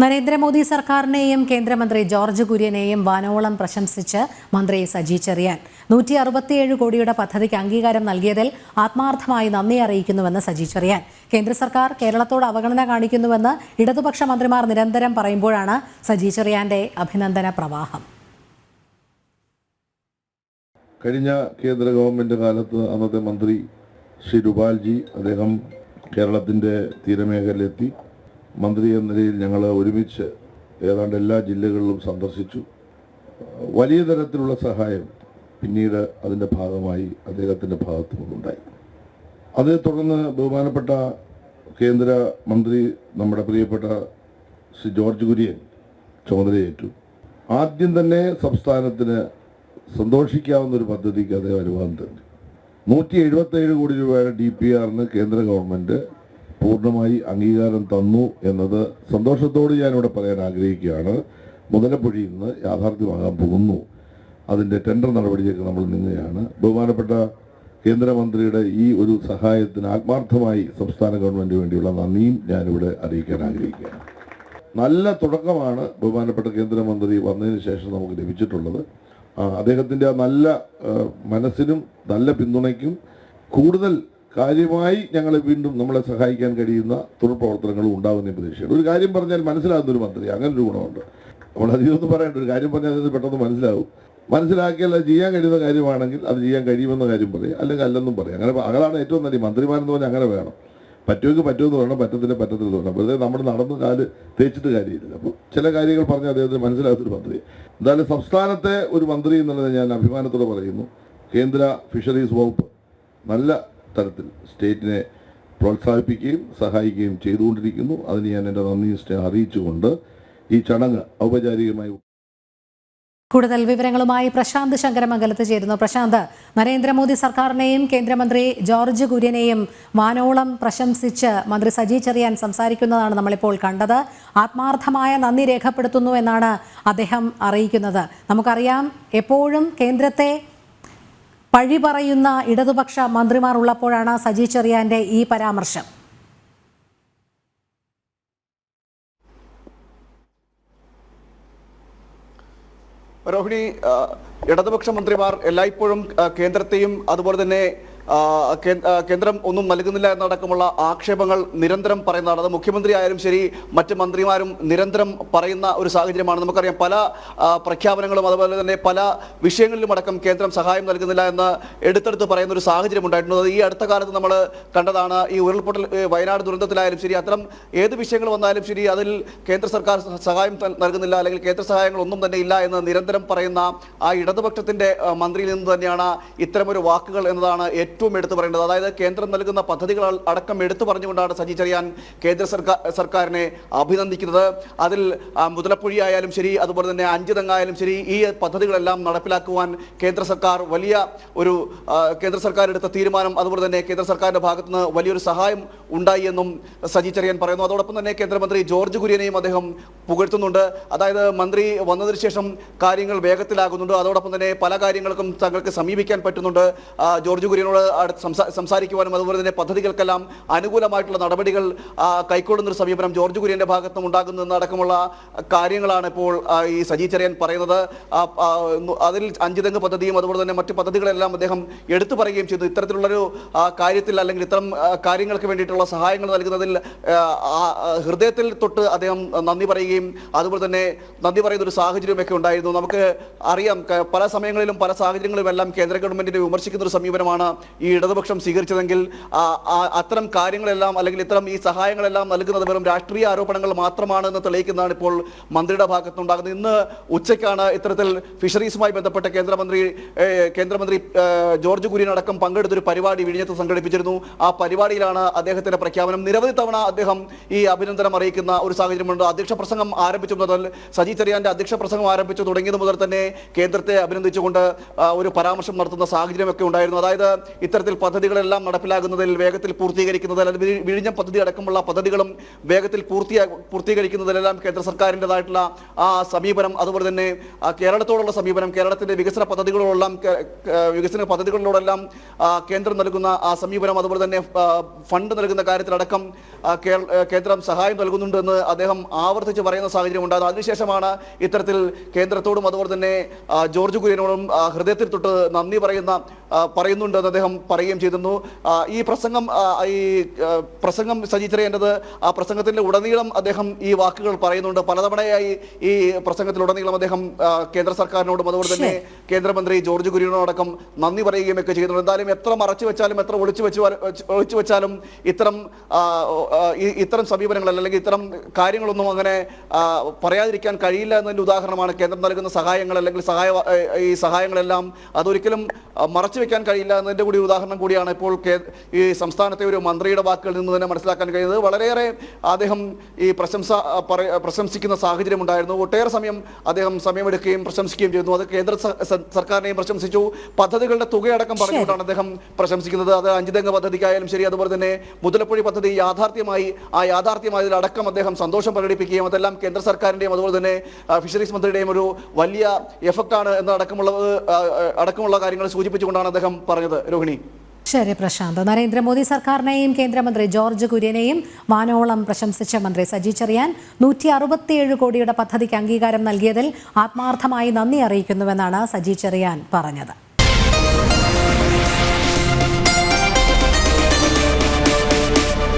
നരേന്ദ്രമോദി സർക്കാരിനെയും കേന്ദ്രമന്ത്രി ജോർജ് കുര്യനെയും വാനോളം പ്രശംസിച്ച് മന്ത്രി സജി ചെറിയാൻ. നൂറ്റി അറുപത്തിയേഴ് കോടിയുടെ പദ്ധതിക്ക് അംഗീകാരം നൽകിയതിൽ ആത്മാർത്ഥമായി നന്ദി അറിയിക്കുന്നുവെന്ന് സജി ചെറിയാൻ. കേന്ദ്ര സർക്കാർ കേരളത്തോട് അവഗണന കാണിക്കുന്നുവെന്ന് ഇടതുപക്ഷ മന്ത്രിമാർ നിരന്തരം പറയുമ്പോഴാണ് സജി ചെറിയാന്റെ അഭിനന്ദന പ്രവാഹം. കഴിഞ്ഞ കേന്ദ്ര ഗവൺമെന്റ് കാലത്ത് അന്നത്തെ മന്ത്രി ശ്രീ രൂപാൽജി അദ്ദേഹം കേരളത്തിന്റെ തീരമേഖലയിലെത്തി. മന്ത്രി എന്ന നിലയിൽ ഞങ്ങൾ ഒരുമിച്ച് ഏതാണ്ട് എല്ലാ ജില്ലകളിലും സന്ദർശിച്ചു. വലിയ തരത്തിലുള്ള സഹായം പിന്നീട് അതിന്റെ ഭാഗമായി അദ്ദേഹത്തിന്റെ ഭാഗത്തു നിന്നുണ്ടായി. അതേ തുടർന്ന് ബഹുമാനപ്പെട്ട കേന്ദ്ര മന്ത്രി നമ്മുടെ പ്രിയപ്പെട്ട ശ്രീ ജോർജ് കുര്യൻ ചുമതലയേറ്റു. ആദ്യം തന്നെ സംസ്ഥാനത്തിന് സന്തോഷിക്കാവുന്ന ഒരു പദ്ധതിക്ക് അദ്ദേഹം അനുവാദം തന്നു നൂറ്റി എഴുപത്തേഴ് കോടി രൂപയുടെ ഡി പി ആറിന് കേന്ദ്ര ഗവൺമെന്റ് പൂർണമായി അംഗീകാരം തന്നു എന്നത് സന്തോഷത്തോട് ഞാനിവിടെ പറയാൻ ആഗ്രഹിക്കുകയാണ്. മുതലപ്പുഴയിൽ നിന്ന് യാഥാർത്ഥ്യമാകാൻ പോകുന്നു. അതിന്റെ ടെൻഡർ നടപടിയിലേക്ക് നമ്മൾ നീങ്ങുകയാണ് ബഹുമാനപ്പെട്ട കേന്ദ്രമന്ത്രിയുടെ ഈ ഒരു സഹായത്തിന് ആത്മാർത്ഥമായി സംസ്ഥാന ഗവൺമെന്റിന് വേണ്ടിയുള്ള നന്ദിയും ഞാനിവിടെ അറിയിക്കാൻ ആഗ്രഹിക്കുകയാണ്. നല്ല തുടക്കമാണ് ബഹുമാനപ്പെട്ട കേന്ദ്രമന്ത്രി വന്നതിന് ശേഷം നമുക്ക് ലഭിച്ചിട്ടുള്ളത്. അദ്ദേഹത്തിന്റെ ആ നല്ല മനസ്സിനും നല്ല പിന്തുണയ്ക്കും കൂടുതൽ കാര്യമായി ഞങ്ങളെ വീണ്ടും നമ്മളെ സഹായിക്കാൻ കഴിയുന്ന തുടർ പ്രവർത്തനങ്ങളും ഉണ്ടാകുന്ന പ്രതീക്ഷയാണ് ഒരു കാര്യം പറഞ്ഞാൽ മനസ്സിലാകുന്ന ഒരു മന്ത്രി അങ്ങനെ ഒരു ഗുണമുണ്ട്. നമ്മൾ അധികമൊന്നും പറയേണ്ട ഒരു കാര്യം പറഞ്ഞാൽ പെട്ടെന്ന് മനസ്സിലാവും. മനസ്സിലാക്കിയാൽ അത് ചെയ്യാൻ കഴിയുന്ന കാര്യമാണെങ്കിൽ അത് ചെയ്യാൻ കഴിയുമെന്ന കാര്യം പറയും അല്ലെങ്കിൽ അല്ലെന്നും പറയും. അങ്ങനെ അതാണ് ഏറ്റവും നല്ല മന്ത്രിമാരെന്ന് പറഞ്ഞാൽ അങ്ങനെ വേണം. പറ്റുമെങ്കിൽ പറ്റുമെന്ന് പറയണം പറ്റത്തില്ല പറ്റത്തില്ല പറയണം. വെറുതെ നമ്മൾ നടന്ന് കാൽ തേച്ചിട്ട് കാര്യമില്ല. അപ്പോൾ ചില കാര്യങ്ങൾ പറഞ്ഞാൽ അദ്ദേഹത്തിന് മനസ്സിലാകാത്തൊരു മന്ത്രി. എന്തായാലും സംസ്ഥാനത്തെ ഒരു മന്ത്രി എന്നുള്ളത് ഞാൻ അഭിമാനത്തോടെ പറയുന്നു. കേന്ദ്ര ഫിഷറീസ് വകുപ്പ് നല്ല തരത്തിൽ സ്റ്റേറ്റിനെ പ്രോത്സാഹിപ്പിക്കുകയും സഹായിക്കുകയും ചെയ്തുകൊണ്ടിരിക്കുന്നു. അതിന് ഞാൻ എന്റെ നന്ദി അറിയിച്ചുകൊണ്ട് ഈ ചടങ്ങ് ഔപചാരികമായി കൂടുതൽ വിവരങ്ങളുമായി പ്രശാന്ത് ശങ്കരമംഗലത്ത് ചേരുന്നു. പ്രശാന്ത് നരേന്ദ്രമോദി സർക്കാരിനെയും കേന്ദ്രമന്ത്രി ജോർജ് കുര്യനെയും വാനോളം പ്രശംസിച്ച് മന്ത്രി സജി ചെറിയാൻ സംസാരിക്കുന്നതാണ് നമ്മളിപ്പോൾ കണ്ടത്. ആത്മാർത്ഥമായ നന്ദി രേഖപ്പെടുത്തുന്നു എന്നാണ് അദ്ദേഹം അറിയിക്കുന്നത്. നമുക്കറിയാം എപ്പോഴും കേന്ദ്രത്തെ പഴി പറയുന്ന ഇടതുപക്ഷ മന്ത്രിമാർ ഉള്ളപ്പോഴാണ് സജി ചെറിയാന്റെ ഈ പരാമർശം. രോഹിണി ഇടതുപക്ഷ മന്ത്രിമാർ എല്ലായ്പ്പോഴും കേന്ദ്രത്തെയും അതുപോലെ തന്നെ കേന്ദ്രം ഒന്നും നൽകുന്നില്ല എന്നടക്കമുള്ള ആക്ഷേപങ്ങൾ നിരന്തരം പറയുന്നതാണ്. അത് മുഖ്യമന്ത്രി ആയാലും ശരി മറ്റ് മന്ത്രിമാരും നിരന്തരം പറയുന്ന ഒരു സാഹചര്യമാണ്. നമുക്കറിയാം പല പ്രഖ്യാപനങ്ങളും അതുപോലെ തന്നെ പല വിഷയങ്ങളിലും അടക്കം കേന്ദ്രം സഹായം നൽകുന്നില്ല എന്ന് എടുത്തെടുത്ത് പറയുന്ന ഒരു സാഹചര്യം ഉണ്ടായിട്ടുണ്ട്. ഈ അടുത്ത കാലത്ത് നമ്മൾ കണ്ടതാണ്. ഈ ഉരുൾപൊട്ടൽ വയനാട് ദുരന്തത്തിലായാലും ശരി അത്തരം ഏത് വിഷയങ്ങൾ വന്നാലും ശരി അതിൽ കേന്ദ്ര സർക്കാർ സഹായം നൽകുന്നില്ല അല്ലെങ്കിൽ കേന്ദ്ര സഹായങ്ങൾ ഒന്നും തന്നെ ഇല്ല എന്ന് നിരന്തരം പറയുന്ന ആ ഇടതുപക്ഷത്തിന്റെ ആ, മന്ത്രിയിൽ നിന്ന് തന്നെയാണ് ഇത്തരമൊരു വാക്കുകൾ എന്നതാണ് ഏറ്റവും എടുത്തു പറയേണ്ടത്. അതായത് കേന്ദ്രം നൽകുന്ന പദ്ധതികൾ അടക്കം എടുത്തു പറഞ്ഞുകൊണ്ടാണ് സജി ചെറിയാൻ കേന്ദ്ര സർക്കാർ സർക്കാരിനെ അഭിനന്ദിക്കുന്നത്. അതിൽ മുതലപ്പുഴി ആയാലും ശരി അതുപോലെ തന്നെ അഞ്ചുതങ്ങായാലും ശരി ഈ പദ്ധതികളെല്ലാം നടപ്പിലാക്കുവാൻ കേന്ദ്ര സർക്കാർ വലിയ ഒരു കേന്ദ്ര സർക്കാർ എടുത്ത തീരുമാനം അതുപോലെ തന്നെ കേന്ദ്ര സർക്കാരിന്റെ ഭാഗത്തുനിന്ന് വലിയൊരു സഹായം ഉണ്ടായി എന്നും സജി ചെറിയാൻ പറയുന്നു. അതോടൊപ്പം തന്നെ കേന്ദ്രമന്ത്രി ജോർജ് കുര്യനെയും അദ്ദേഹം പുകഴ്ത്തുന്നുണ്ട്. അതായത് മന്ത്രി വന്നതിന് ശേഷം കാര്യങ്ങൾ വേഗത്തിലാകുന്നുണ്ട്. അതോടൊപ്പം തന്നെ പല കാര്യങ്ങൾക്കും തങ്ങൾക്ക് സമീപിക്കാൻ പറ്റുന്നുണ്ട്. ജോർജ് കുര്യനോട് സംസാരിക്കുവാനും അതുപോലെ തന്നെ പദ്ധതികൾക്കെല്ലാം അനുകൂലമായിട്ടുള്ള നടപടികൾ കൈക്കൊള്ളുന്നൊരു സമീപനം ജോർജ് കുര്യന്റെ ഭാഗത്ത് നിന്ന് ഉണ്ടാകുന്നതെന്ന് കാര്യങ്ങളാണ് ഇപ്പോൾ ഈ സജി ചെറിയൻ പറയുന്നത്. അതിൽ അഞ്ചുതെങ്ങ് പദ്ധതിയും അതുപോലെ തന്നെ മറ്റു പദ്ധതികളെല്ലാം അദ്ദേഹം എടുത്തു പറയുകയും ചെയ്തു. ഇത്തരത്തിലുള്ളൊരു കാര്യത്തിൽ അല്ലെങ്കിൽ ഇത്തരം കാര്യങ്ങൾക്ക് വേണ്ടിയിട്ടുള്ള സഹായങ്ങൾ നൽകുന്നതിൽ ഹൃദയത്തിൽ തൊട്ട് അദ്ദേഹം നന്ദി പറയുകയും അതുപോലെ തന്നെ നന്ദി പറയുന്ന ഒരു സാഹചര്യമൊക്കെ ഉണ്ടായിരുന്നു. നമുക്ക് അറിയാം പല സമയങ്ങളിലും പല സാഹചര്യങ്ങളിലും എല്ലാം കേന്ദ്ര ഗവൺമെന്റിനെ വിമർശിക്കുന്ന ഒരു സമീപനമാണ് ഈ ഇടതുപക്ഷം സ്വീകരിച്ചതെങ്കിൽ അത്തരം കാര്യങ്ങളെല്ലാം അല്ലെങ്കിൽ ഇത്തരം ഈ സഹായങ്ങളെല്ലാം നൽകുന്നത് വെറും രാഷ്ട്രീയ ആരോപണങ്ങൾ മാത്രമാണ് എന്ന് തെളിയിക്കുന്നതാണ് ഇപ്പോൾ മന്ത്രിയുടെ ഭാഗത്തുണ്ടാകുന്നത് ഇന്ന് ഉച്ചയ്ക്കാണ് ഇത്തരത്തിൽ ഫിഷറീസുമായി ബന്ധപ്പെട്ട കേന്ദ്രമന്ത്രി കേന്ദ്രമന്ത്രി ജോർജ് കുര്യൻ അടക്കം പങ്കെടുത്തൊരു പരിപാടി വിഴിഞ്ഞത്ത് സംഘടിപ്പിച്ചിരുന്നു. ആ പരിപാടിയിലാണ് അദ്ദേഹത്തിന്റെ പ്രഖ്യാപനം. നിരവധി തവണ അദ്ദേഹം ഈ അഭിനന്ദനം അറിയിക്കുന്ന ഒരു സാഹചര്യമുണ്ട്. അധ്യക്ഷ പ്രസംഗം ആരംഭിച്ചു മുതൽ സജി ചെറിയാന്റെ അധ്യക്ഷ പ്രസംഗം ആരംഭിച്ചു തുടങ്ങിയത് മുതൽ തന്നെ കേന്ദ്രത്തെ അഭിനന്ദിച്ചുകൊണ്ട് ഒരു പരാമർശം നടത്തുന്ന സാഹചര്യമൊക്കെ ഉണ്ടായിരുന്നു. അതായത് ഇത്തരത്തിൽ പദ്ധതികളെല്ലാം നടപ്പിലാകുന്നതിൽ വേഗത്തിൽ പൂർത്തീകരിക്കുന്നതിൽ വിഴിഞ്ഞം പദ്ധതി അടക്കമുള്ള പദ്ധതികളും വേഗത്തിൽ പൂർത്തിയാ പൂർത്തീകരിക്കുന്നതിലെല്ലാം കേന്ദ്ര സർക്കാരിന്റെതായിട്ടുള്ള ആ സമീപനം അതുപോലെ തന്നെ കേരളത്തോടുള്ള സമീപനം കേരളത്തിന്റെ വികസന പദ്ധതികളോടെല്ലാം വികസന പദ്ധതികളോടെല്ലാം കേന്ദ്രം നൽകുന്ന ആ സമീപനം അതുപോലെ തന്നെ ഫണ്ട് നൽകുന്ന കാര്യത്തിലടക്കം കേന്ദ്രം സഹായം നൽകുന്നുണ്ടെന്ന് അദ്ദേഹം ആവർത്തിച്ച് പറയുന്ന സാഹചര്യം ഉണ്ടായത് അതിനുശേഷമാണ് ഇത്തരത്തിൽ കേന്ദ്രത്തോടും അതുപോലെ തന്നെ ജോർജ് കുര്യനോടും ഹൃദയത്തിൽ തൊട്ട് നന്ദി പറയുന്ന ആ, പറയുന്നുണ്ടെന്ന് അദ്ദേഹം പറയുകയും ചെയ്തിരുന്നു. ഈ പ്രസംഗം ഈ പ്രസംഗം സജീച്ചറിയേണ്ടത് ആ പ്രസംഗത്തിന്റെ ഉടനീളം അദ്ദേഹം ഈ വാക്കുകൾ പറയുന്നുണ്ട്. പലതവണയായി ഈ പ്രസംഗത്തിലുടനീളം അദ്ദേഹം കേന്ദ്ര സർക്കാരിനോടും അതുപോലെ തന്നെ കേന്ദ്രമന്ത്രി ജോർജ് കുര്യനോടക്കം നന്ദി പറയുകയും ഒക്കെ ചെയ്യുന്നുണ്ട് എന്തായാലും എത്ര മറച്ചു വെച്ചാലും എത്ര ഒളിച്ചു വെച്ച് ഒളിച്ചു വെച്ചാലും ഇത്തരം ഇത്തരം സമീപനങ്ങൾ അല്ലെങ്കിൽ ഇത്തരം കാര്യങ്ങളൊന്നും അങ്ങനെ പറയാതിരിക്കാൻ കഴിയില്ല എന്നതിന്റെ ഉദാഹരണമാണ് കേന്ദ്രം നൽകുന്ന സഹായങ്ങൾ അല്ലെങ്കിൽ സഹായ ഈ സഹായങ്ങളെല്ലാം അതൊരിക്കലും മറച്ചു വെക്കാൻ കഴിയില്ല എന്നതിന്റെ കൂടി ഉദാഹരണം കൂടിയാണ് ഇപ്പോൾ ഈ സംസ്ഥാനത്തെ ഒരു മന്ത്രിയുടെ വാക്കുകളിൽ നിന്ന് തന്നെ മനസ്സിലാക്കാൻ കഴിയുന്നത്. വളരെയേറെ അദ്ദേഹം ഈ പ്രശംസ പ്രശംസിക്കുന്ന സാഹചര്യം ഉണ്ടായിരുന്നു. ഒട്ടേറെ സമയം അദ്ദേഹം സമയമെടുക്കുകയും പ്രശംസിക്കുകയും ചെയ്യുന്നു അത് കേന്ദ്ര സർക്കാരിനെയും പ്രശംസിച്ചു. പദ്ധതികളുടെ തുകയടക്കം പറഞ്ഞുകൊണ്ടാണ് അദ്ദേഹം പ്രശംസിക്കുന്നത്. അത് അഞ്ചുതംഗ പദ്ധതിക്കായാലും ശരി അതുപോലെ തന്നെ മുതലപ്പൊഴി പദ്ധതി യാഥാർത്ഥ്യമായി ആ യാഥാർത്ഥ്യമായതിലടക്കം അദ്ദേഹം സന്തോഷം പ്രകടിപ്പിക്കുകയും അതെല്ലാം കേന്ദ്ര സർക്കാരിന്റെയും അതുപോലെ തന്നെ ഫിഷറീസ് മന്ത്രിയുടെയും ഒരു വലിയ എഫക്റ്റാണ് എന്നടക്കമുള്ളത് അടക്കമുള്ള കാര്യങ്ങൾ സൂചിപ്പിച്ചുകൊണ്ടാണ് അദ്ദേഹം പറഞ്ഞത്. രോഹിണി. ശരി പ്രശാന്ത്. നരേന്ദ്രമോദി സർക്കാരിനെയും കേന്ദ്രമന്ത്രി ജോർജ് കുര്യനെയും വാനോളം പ്രശംസിച്ച മന്ത്രി സജി ചെറിയാൻ നൂറ്റി അറുപത്തിയേഴ് കോടിയുടെ പദ്ധതിക്ക് അംഗീകാരം നൽകിയതിൽ ആത്മാർത്ഥമായി നന്ദി അറിയിക്കുന്നുവെന്നാണ് സജി ചെറിയാൻ പറഞ്ഞത്.